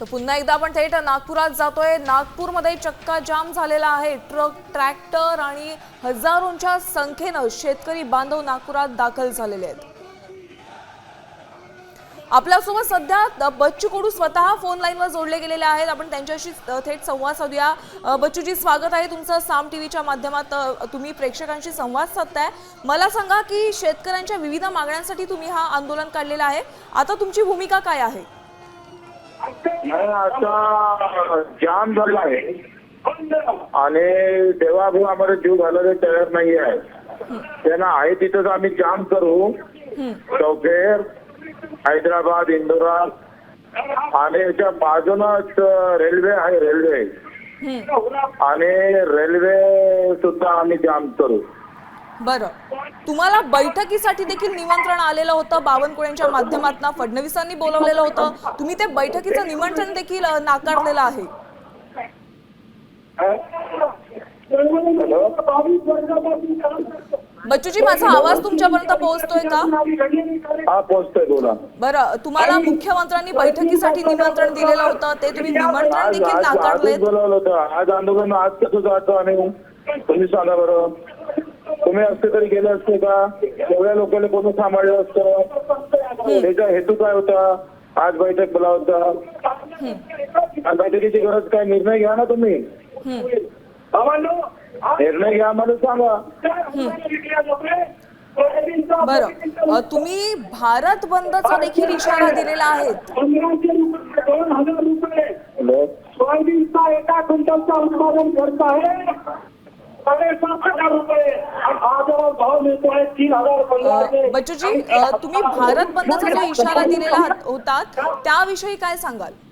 तर पुन्हा एकदा आपण थेट नागपुरात जातोय. नागपूरमध्ये चक्का जाम झालेला आहे. ट्रक ट्रॅक्टर आणि हजारोंच्या संख्येनं शेतकरी बांधव नागपुरात दाखल झालेले आहेत. आपल्यासोबत सध्या बच्चू कडू स्वतः फोन लाईनवर जोडले गेलेले आहेत. आपण त्यांच्याशी थेट संवाद साधूया. बच्चूजी स्वागत आहे तुमचं. साम टी व्हीच्या माध्यमात तुम्ही प्रेक्षकांशी संवाद साधताय. मला सांगा की शेतकऱ्यांच्या विविध मागण्यांसाठी तुम्ही हा आंदोलन काढलेला आहे. आता तुमची भूमिका काय आहे? नाही आता जाम झाला आहे. आणि भाऊ आम्हाला जीव घालायला तयार नाही आहे त्यांना आहे तिथंच आम्ही जाम करू. चौकेर हैदराबाद इंदोरा. आणि याच्या बाजूनच रेल्वे आहे रेल्वे. आणि रेल्वे सुद्धा आम्ही जाम करू. बरं. तुम्हाला बैठकीसाठी देखील निमंत्रण आलेलं होतं बावनकुळ्यांच्या माध्यमातून. फडणवीसांनी बोलवलेलं होतं. तुम्ही ते बैठकीचं निमंत्रण देखील नाकारलेलं आहे. बच्चूजी माझा आवाज तुमच्यापर्यंत पोहोचतोय का? हा बोला. बरं तुम्हाला मुख्यमंत्र्यांनी बैठकीसाठी निमंत्रण दिलेलं होतं. ते तुम्ही निमंत्रण देखील बोलावलं होतं. आज आंदोलन आज कसं जातो आम्ही तुम्ही सांगा बरं. तुम्ही असते तरी गेले असते का? एवढ्या लोकांना कोणी सांभाळलं असतं. त्याचा हेतू काय होता? आज बैठक बोलावता. आज बैठकीची गरज काय? निर्णय घ्या ना तुम्ही. निर्णय घ्या मला सांगा. बरं. तुम्ही भारत बंदचा देखील इशारा दिलेला आहे. सोयाबीनचा एका क्विंटलचा उत्पादन खर्च आहे. साडेसात हजार रुपये भाव मिळतो आहे तीन हजार बच्चूजी तुम्ही भारत बंदचा जो इशारा दिलेला होता त्याविषयी काय सांगाल?